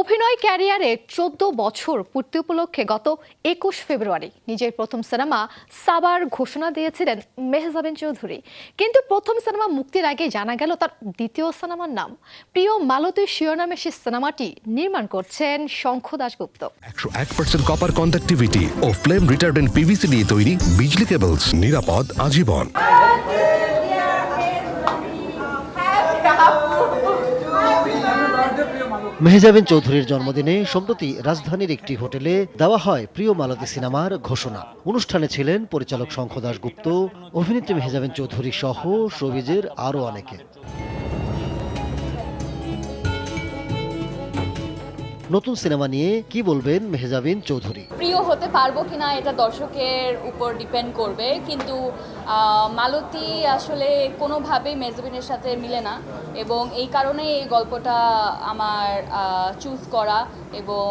অভিনয় ক্যারিয়ারে চোদ্দ বছর পূর্তি উপলক্ষে গত একুশ ফেব্রুয়ারি নিজের প্রথম সিনেমা সাবার ঘোষণা দিয়েছিলেন মেহজাবিন চৌধুরী। কিন্তু প্রথম সিনেমা মুক্তির আগে জানা গেল তার দ্বিতীয় সিনেমার নাম। প্রিয় মালতী শিরোনামে সে সিনেমাটি নির্মাণ করছেন শঙ্খ দাশগুপ্ত। একশো এক পার্সেন্ট কপার কন্ডাক্টিভিটি ও ফ্লেম রিটার্ডেন্ট পিভিসি দিয়ে তৈরি বিজলি কেবলস নিরাপদ, আজীবন। মেহজাবিন চৌধুরীর জন্মদিনে সম্প্রতি রাজধানীর একটি হোটেলে দেওয়া হয় প্রিয় মালতী সিনেমার ঘোষণা। অনুষ্ঠানে ছিলেন পরিচালক শঙ্খ দাশগুপ্ত, অভিনেত্রী মেহজাবিন চৌধুরী সহ শোবিজের আরও অনেকে। নতুন সিনেমা নিয়ে কি বলবেন মেহজাবিন চৌধুরী? প্রিয় হতে পারব কিনা এটা দর্শকের উপর ডিপেন্ড করবে, কিন্তু মালতী আসলে কোনোভাবেই মেজবিনের সাথে মিলে না এবং এই কারণেই এই গল্পটা আমার চুজ করা এবং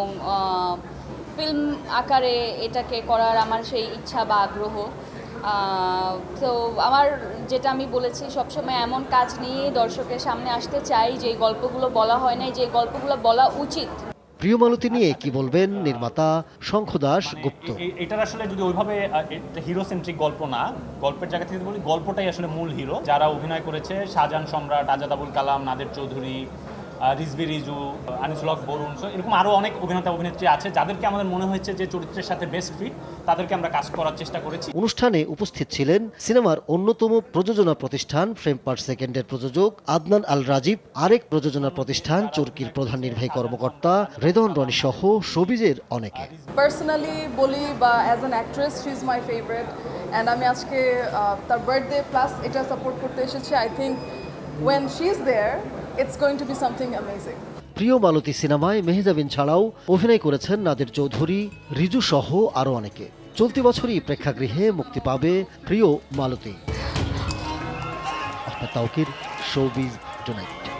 ফিল্ম আকারে এটাকে করার আমার সেই ইচ্ছা বা আগ্রহ। তো আমার যেটা আমি বলেছি, সবসময় এমন কাজ নিয়ে দর্শকের সামনে আসতে চাই যে গল্পগুলো বলা হয় নাই, যে গল্পগুলো বলা উচিত। প্রিয় মালতী নিয়ে কি বলবেন নির্মাতা শঙ্খ দাস গুপ্ত? এটার আসলে যদি ওইভাবে হিরো সেন্ট্রিক গল্প না গল্পের জায়গা থেকে বলি গল্পটাই আসলে মূল হিরো যারা অভিনয় করেছে শাহজাহান সম্রাট আজাদ আবুল কালাম নাদের চৌধুরী রিজভি রিজু আনিসুল হক বরুণ। So এরকম আরও অনেক অভিনেতা অভিনেত্রী আছে যাদেরকে আমাদের মনে হয়েছে যে চরিত্রের সাথে বেস্ট ফিট তাদেরকে আমরা কাজ করার চেষ্টা করেছি। অনুষ্ঠানে উপস্থিত ছিলেন সিনেমার অন্যতম প্রযোজনা প্রতিষ্ঠান ফ্রেম পার সেকেন্ডের প্রযোজক আদনান আল রাজীব আরেক প্রযোজনা প্রতিষ্ঠান চরকির প্রধান নির্বাহী কর্মকর্তা রেদন রনি সহ শোবিজের অনেকে। পার্সোনালি বলি বা as an actress she is my favourite and আমি আজকে তার বার্থডে প্লাস এটা সাপোর্ট করতে এসেছি। I think when she is there it's going to be something amazing Priyo Maloti সিনেমায় মেহজাবিন ছাড়াও অভিনয় করেছেন নাদের চৌধুরী, রিজু সহ আরও অনেকে। চলতি বছরই প্রেক্ষাগৃহে মুক্তি পাবে প্রিয় মালতী। Ahmed Tauquir, showbiz tonight.